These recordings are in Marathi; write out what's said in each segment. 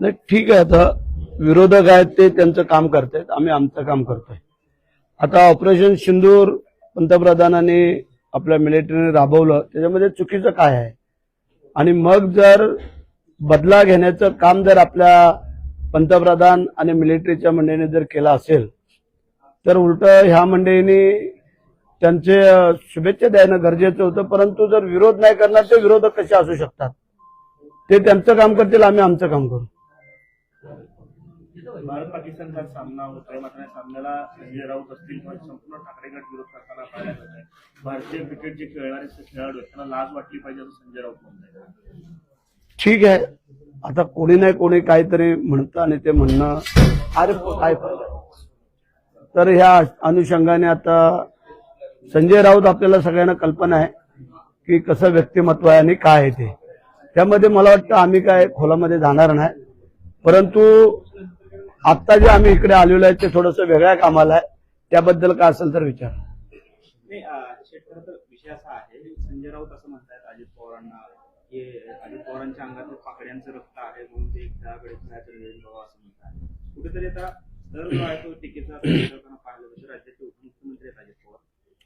नाही ठीक आहे आता विरोधक आहेत ते त्यांचं काम करतायत आम्ही आमचं काम करतोय. आता ऑपरेशन सिंदूर पंतप्रधानांनी आपल्या मिलिटरीने राबवलं त्याच्यामध्ये चुकीचं काय आहे? आणि मग जर बदला घेण्याचं काम जर आपल्या पंतप्रधान आणि मिलिटरीच्या मंडळीने जर केलं असेल तर उलट ह्या मंडळींनी त्यांचे शुभेच्छा देणं गरजेचं होतं परंतु जर विरोध नाही करणार तर विरोधक कसे असू शकतात? ते त्यांचं काम करतील आम्ही आमचं काम करू. भारत पाकिस्तानचा सामना होत आहे मात्र या सामन्याला संजय राऊत असतील किंवा संपूर्ण ठाकरे गट विरोध करताना पाहायला मिळत आहे भारतीय क्रिकेट जे खेळणारे खेळाडू आहेत त्यांना लाज वाटली पाहिजे असं संजय राऊत म्हणताय ठीक आहे. आता कोणी नाही कोणी काहीतरी म्हणतं आणि ते म्हणणं अरे काय तर ह्या अनुषंगाने आता संजय राऊत आपल्याला सगळ्यांना कल्पना आहे की कसं व्यक्तिमत्व आहे आणि काय आहे ते. त्यामध्ये मला वाटतं आम्ही काय खोलामध्ये जाणार नाही. परंतु आत्ता जे आम्ही इकडे आलेलो आहे ते थोडंसं वेगळ्या कामाला आहे. त्याबद्दल काय असेल तर विचार. नाही विषय असा आहे संजय राऊत असं म्हणतात अजित पवारांना की अजित पवारांच्या अंगात पाकड्यांचं रक्त आहे म्हणून ते असं म्हणतात. कुठेतरी आता दर जो आहे तो टीकेचा करताना पाहिलं तर राज्याचे उपमुख्यमंत्री आहेत अजित पवार.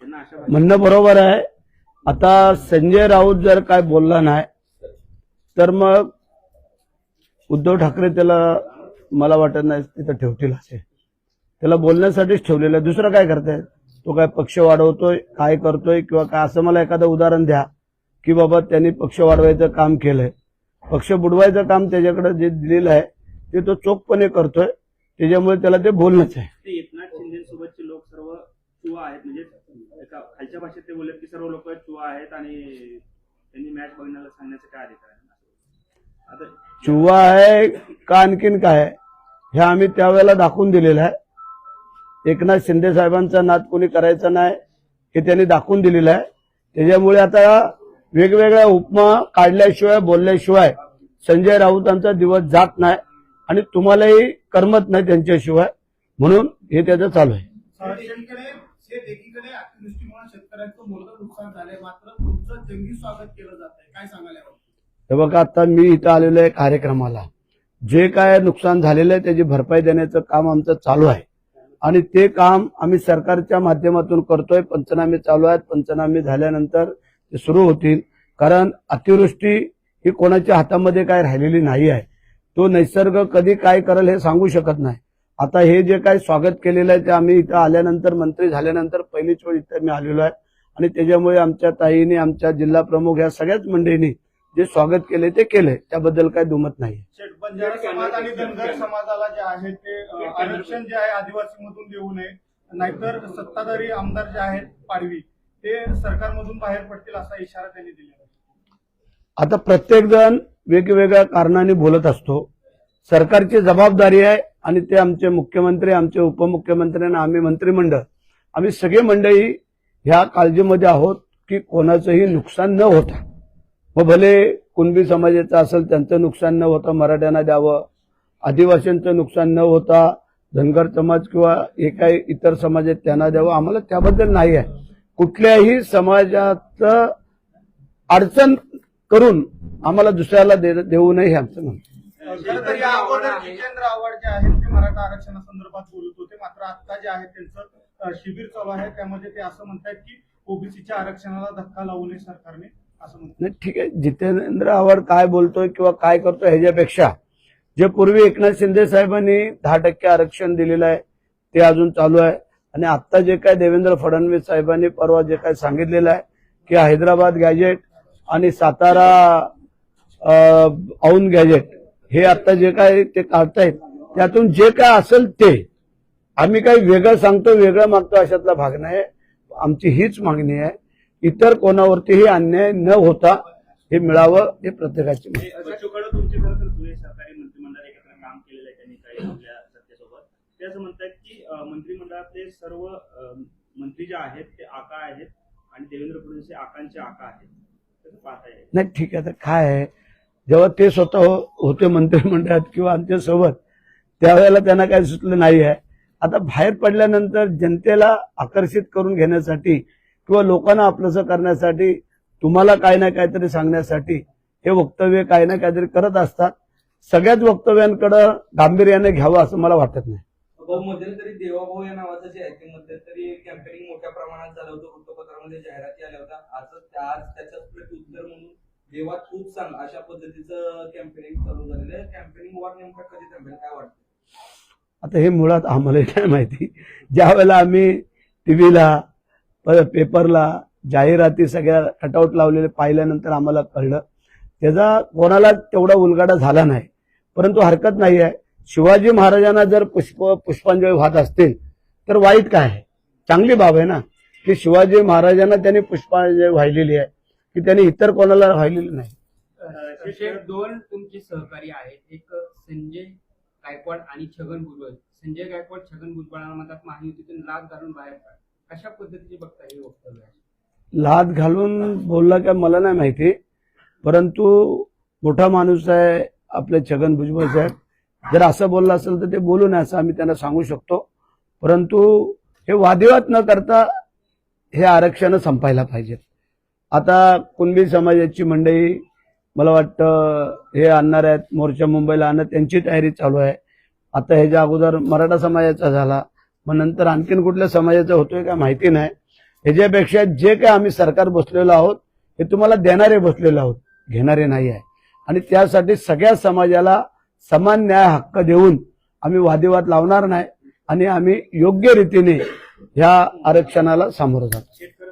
त्यांना अशा भाषेत म्हणणं बरोबर आहे. आता संजय राऊत जर काय बोलला नाही तर मग उद्धव ठाकरे त्याला मला वाटत नाही तिथं ठेवतील असे. त्याला बोलण्यासाठीच ठेवलेलं आहे. दुसरं काय करतायत? तो काय पक्ष वाढवतोय काय करतोय किंवा काय? असं मला एखादं उदाहरण द्या की बाबा त्यांनी पक्ष वाढवायचं काम केलंय. पक्ष बुडवायचं काम त्याच्याकडे जे दिलेलं आहे ते तो चोखपणे करतोय. त्याच्यामुळे त्याला ते बोलणंच आहे. एकनाथ शिंदेसोबतचे लोक सर्व चुवा आहेत. म्हणजे खालच्या भाषेत ते बोलत की सर्व लोक चुवा आहेत आणि त्यांनी मॅच बघण्याला सांगण्याचं काय अधिकार आहे? चुवा आहे का आणखीन काय? आहे? हे आम्ही त्यावेळेला दाखवून दिलेलं आहे. एकनाथ शिंदे साहेबांचा नाद कोणी करायचा नाही हे त्यांनी दाखवून दिलेलं आहे. त्याच्यामुळे आता वेगवेगळ्या उपमा काढल्याशिवाय बोलल्याशिवाय संजय राऊतांचा दिवस जात नाही आणि तुम्हालाही करमत नाही त्यांच्याशिवाय. म्हणून हे त्याचं चालू आहे. शेतकऱ्यांचं मोठं नुकसान झालंय मात्र तुमचं जंगी स्वागत केलं जात आहे काय सांगाल यावर? हे बघा आता मी इथं आलेलो आहे कार्यक्रमाला. जे काय नुकसान झालेलं आहे त्याची भरपाई देण्याचं काम आमचं चालू आहे. आणि ते काम आम्ही सरकारच्या माध्यमातून करतोय पंचनामे चालू आहेत. पंचनामे झाल्यानंतर ते सुरू होतील. कारण अतिवृष्टी ही कोणाच्या हातामध्ये काय राहिलेली नाही आहे. तो नैसर्ग कधी काय करेल हे सांगू शकत नाही. आता हे जे काही स्वागत केलेलं आहे ते आम्ही इथं आल्यानंतर मंत्री झाल्यानंतर पहिलीच वेळ इथं मी आलेलो आहे. आणि त्याच्यामुळे आमच्या ताईने आमच्या जिल्हा प्रमुख या सगळ्याच मंडळींनी जे स्वागत केले ते केले. त्याबद्दल काही दुमत नाही शेठ बंजारा समाज आणि धनगर समाजाला जे आहे ते अ, आरक्षण जे आहे आदिवासी मधून देऊ नये. नाहीतर सत्ताधारी आमदार जे आहेत पाडवी ते सरकारमधून बाहेर पडतील असा इशारा त्यांनी दिला आता प्रत्येक जण वेगवेगळ्या कारणाने बोलत असतो. सरकारची जबाबदारी आहे आणि ते आमचे मुख्यमंत्री आमचे उपमुख्यमंत्री आणि आम्ही मंत्रिमंडळ. आम्ही सगळे मंडळी ह्या काळजीमध्ये आहोत की कोणाचंही नुकसान न होता. मग भले कुणबी समाजाचं असेल त्यांचं नुकसान न होता मराठ्यांना द्यावं आदिवासींचं नुकसान न होता धनगर समाज किंवा हे काही इतर समाज आहेत त्यांना द्यावं. आम्हाला त्याबद्दल नाही आहे. कुठल्याही समाजाचं अडचण करून आम्हाला दुसऱ्याला दे- देऊ नये हे आमचं म्हणतो या जितेंद्र आव्हाड जे आहेत ते मराठा आरक्षणासंदर्भात बोलत होते. मात्र आता जे आहे त्यांचं शिबिर चालू आहे. त्यामध्ये ते असं म्हणतात की ओबीसीच्या आरक्षणाला धक्का लावू नये सरकारने. नाही ठीक आहे. जितेंद्र आव्हाड काय बोलतोय किंवा काय करतोय ह्याच्यापेक्षा जे पूर्वी एकनाथ शिंदे साहेबांनी दहा टक्के आरक्षण दिलेलं आहे ते अजून चालू आहे. आणि आता जे काय देवेंद्र फडणवीस साहेबांनी परवा जे काय सांगितलेलं आहे की हैदराबाद गॅजेट आणि सातारा औन गॅजेट हे आता जे काय ते काढतायत त्यातून जे काय असेल ते आम्ही काही वेगळं सांगतो वेगळं मागतो अशातला भाग नाही. आमची हीच मागणी आहे. इतर कोणावरतीही अन्याय न होता हे मिळावं हे प्रत्येकाची ते असं म्हणतात की मंत्रिमंडळातले सर्व मंत्री जे आहेत ते आका आहेत आणि देवेंद्र फडणवीस आकांचे आका आहेत. नाही ठीक आहे. तर काय आहे? जेव्हा ते स्वतः हो- होते मंत्रिमंडळात किंवा आमच्यासोबत त्यावेळेला त्यांना काही सुचलं नाही आहे. आता बाहेर पडल्यानंतर जनतेला आकर्षित करून घेण्यासाठी किंवा लोकांना आपलंसं करण्यासाठी तुम्हाला काय ना काहीतरी सांगण्यासाठी हे वक्तव्य काही ना काहीतरी करत असतात. सगळ्याच वक्तव्यांकडे गांभीर्याने घ्यावं असं मला वाटत नाही. भाऊ मध्यंतरी देवाभाऊ या नावाचं जे आहे ते मध्यंतरी कॅम्पेनिंग मोठ्या प्रमाणात झालं होतं. वृत्तपत्रामध्ये जाहिराती आल्या होत्या. आज आज त्याच्याच प्रत्युत्तर म्हणून देवा तूच सांग अशा पद्धतीचं कॅम्पेनिंग चालू झालेलं आहे. कॅम्पेनिंग वॉर नेमका कधी थांबेल काय वाटतं? आता हे मुळात आम्हाला नाही माहिती. ज्या वेळेला आम्ही टीव्हीला पेपरला जाहिराती सगळ्या कटआउट लावलेले पाहिल्यानंतर आम्हाला कळलं. त्याचा कोणाला तेवढा उलगाडा झाला नाही. परंतु हरकत नाही आहे. शिवाजी महाराजांना जर पुष्प पुष्पांजली वाहत असतील तर वाईट काय आहे? चांगली बाब आहे ना की शिवाजी महाराजांना त्यांनी पुष्पांजली वाहिलेली आहे की त्यांनी इतर कोणाला वाहिलेली नाही. असे दोन तुमचे सहकारी आहेत. एक संजय गायकवाड आणि छगन भुजबळ. संजय गायकवाड छगन भुजबळांना म्हणतात महायुतीतून लाभ घालून बाहेर कशा पद्धतीचे बघता हे वक्तव्य? लाद घालून बोलला काय मला नाही माहिती. परंतु मोठा माणूस आहे आपले छगन भुजबळ साहेब. जर असं बोललं असेल तर ते बोलू नये असं आम्ही त्यांना सांगू शकतो. परंतु हे वादिवाद न करता हे आरक्षण संपायला पाहिजेत आता कुणबी समाजाची मंडळी मला वाटतं हे आणणार आहेत. मोर्चा मुंबईला आणत त्यांची तयारी चालू आहे. आता ह्याच्या अगोदर मराठा समाजाचा झाला मग नंतर आणखीन कुठल्या समाजाचा होतोय का माहिती नाही. ह्याच्यापेक्षा जे काय आम्ही सरकार बसलेलो आहोत हे तुम्हाला देणारे बसलेलो आहोत घेणारे नाही आहे. आणि त्यासाठी सगळ्या समाजाला समान न्याय हक्क देऊन आम्ही वादिवाद लावणार नाही आणि आम्ही योग्य रीतीने ह्या आरक्षणाला सामोरं जातो तर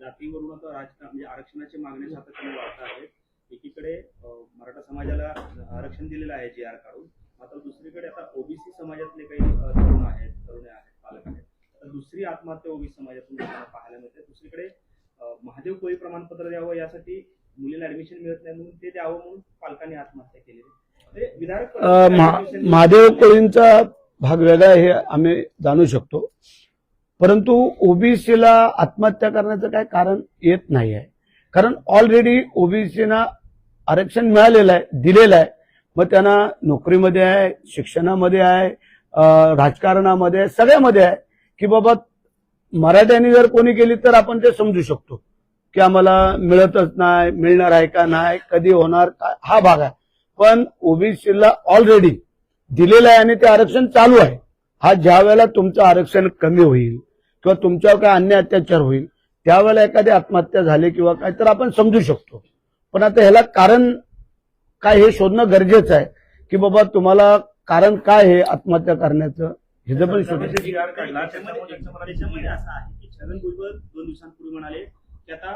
जातीवरून म्हणजे आरक्षणाची मागणी सातत्याने वाढत आहे. एकीकडे मराठा समाजाला आरक्षण दिलेलं आहे जी आर काढून. मात्र दुसरीकडे आता ओबीसी समाजातले काही तरुण आहेत तरुणी आहेत पालक आहेत. तर दुसरी आत्महत्या ओबीसी समाजातून पाहायला मिळते. दुसरीकडे महादेव कोळी प्रमाणपत्र द्यावं यासाठी मुलीला ऍडमिशन मिळत नाही म्हणून ते द्यावं म्हणून पालकांनी आत्महत्या केलेली म्हणजे विधायक महादेव कोळींचा भाग वेगळा आहे हे आम्ही जाणू शकतो. परंतु ओबीसीला आत्महत्या करण्याचं काय कारण येत नाही आहे कारण ऑलरेडी ओबीसीना आरक्षण मिळालेलं आहे दिलेलं आहे. मग त्यांना नोकरीमध्ये आहे शिक्षणामध्ये आहे राजकारणामध्ये आहे सगळ्यामध्ये आहे की बाबा मराठ्यांनी जर कोणी केली तर आपण ते समजू शकतो की आम्हाला मिळतच नाही मिळणार आहे का नाही कधी होणार का हा भाग आहे. पण ओबीसीला ऑलरेडी दिलेलं आहे आणि ते आरक्षण चालू आहे. हा ज्या वेळेला तुमचं आरक्षण कमी होईल किंवा तुमच्यावर काय अन्य अत्याचार होईल त्यावेळेला एखादी आत्महत्या झाली किंवा काय तर आपण समजू शकतो. पण आता ह्याला कारण काय हे शोधणं गरजेचं आहे की बाबा तुम्हाला कारण काय हे आत्महत्या करण्याचं? हे पण शोधणं. त्याच्यामध्ये त्याच्यामध्ये असं आहे की छगन भुजबळ दोन दिवसांपूर्वी म्हणाले की आता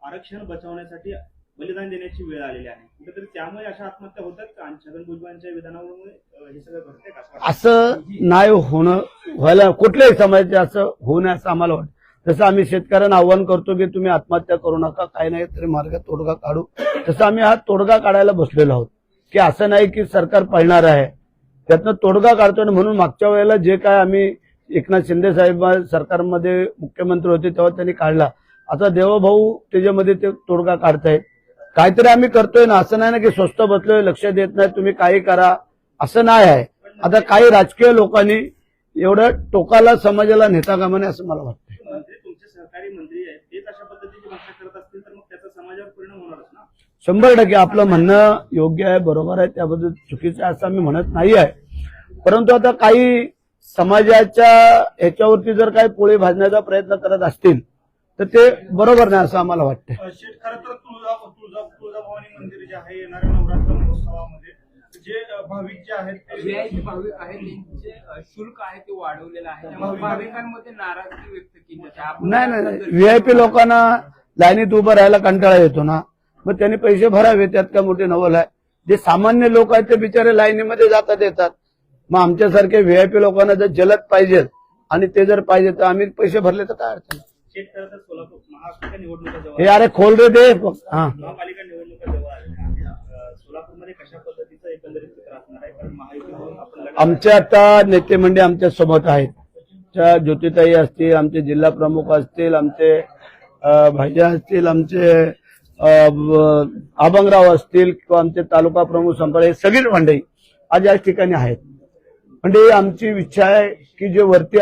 आरक्षण बचावण्यासाठी बलिदान देण्याची वेळ आलेली आहे. कुठेतरी त्यामुळे अशा आत्महत्या होतात का? आणि छगन भुजबळांच्या विधानामुळे हे सगळं घडतंय का? असं नाही होणं व्हायला कुठल्याही समाजाचे असं होऊ नये असं आम्हाला वाटतं. जसं आम्ही शेतकऱ्यांना आव्हान करतो की तुम्ही आत्महत्या करू नका काही नाही तरी मार्ग तोडगा काढू. तसं आम्ही हा तोडगा काढायला बसलेलो आहोत. की असं नाही की सरकार पाळणार आहे. त्यातनं तोडगा काढतोय आणि म्हणून मागच्या वेळेला जे काय आम्ही एकनाथ शिंदे साहेब सरकारमध्ये मुख्यमंत्री होते तेव्हा त्यांनी काढला. आता देवभाऊ त्याच्यामध्ये ते तोडगा काढतायत. काहीतरी आम्ही करतोय ना असं नाही ना की स्वस्त बसलोय लक्ष देत नाही तुम्ही काही करा. असं नाही आहे. आता काही राजकीय लोकांनी एवढं टोकाला समाजाला नेता कामा नये असं मला वाटतं मंत्री तुमचे सहकारी मंत्री आहेत तेच अशा पद्धतीची भाषा करत असतील तर मग त्याचा समाजावर परिणाम होणारच ना शंभर टक्के आपलं म्हणणं योग्य आहे बरोबर आहे त्याबद्दल चुकीचं आहे असं आम्ही म्हणत नाही आहे. परंतु आता काही समाजाच्या ह्याच्यावरती जर काही पोळी भाजण्याचा प्रयत्न करत असतील तर ते बरोबर नाही असं आम्हाला वाटतं शेठ खरं तर तुळजा तुळजा तुळजाभवानी मंदिर जे आहे येणाऱ्या नवरात्र महोत्सवामध्ये जे अ, भाविक जे आहेत ते व्हीआयपी भाविक आहेत त्यांचे अ, शुल्क आहे ते वाढवलेलं आहे. त्यामुळे भाविकांमध्ये नाराजगी व्यक्त केली जाते. आपण नाही नाही व्हीआयपी लोकांना लाईनीत उभं राहायला कंटाळा येतो ना. मग त्यांनी पैसे भरावे त्यात काय मोठी नवल आहे. जे सामान्य लोक आहेत ते बिचारे लाईनीमध्ये जातात येतात मग आमच्यासारखे व्हीआयपी लोकांना जर जलद पाहिजे आणि ते जर पाहिजे तर आम्ही पैसे भरले तर काय अडचण हे अरे खोल रे दे. हा. आमचे आता नेते मंडळी आमच्यासोबत आहेत. त्या ज्योतिताई असतील आमचे जिल्हा प्रमुख असतील आमचे भाज्या असतील आमचे आबंगराव असतील किंवा आमचे तालुका प्रमुख संपाळ हे सगळीच मंडळी आज याच ठिकाणी आहेत. म्हणजे आमची इच्छा आहे की जे वरती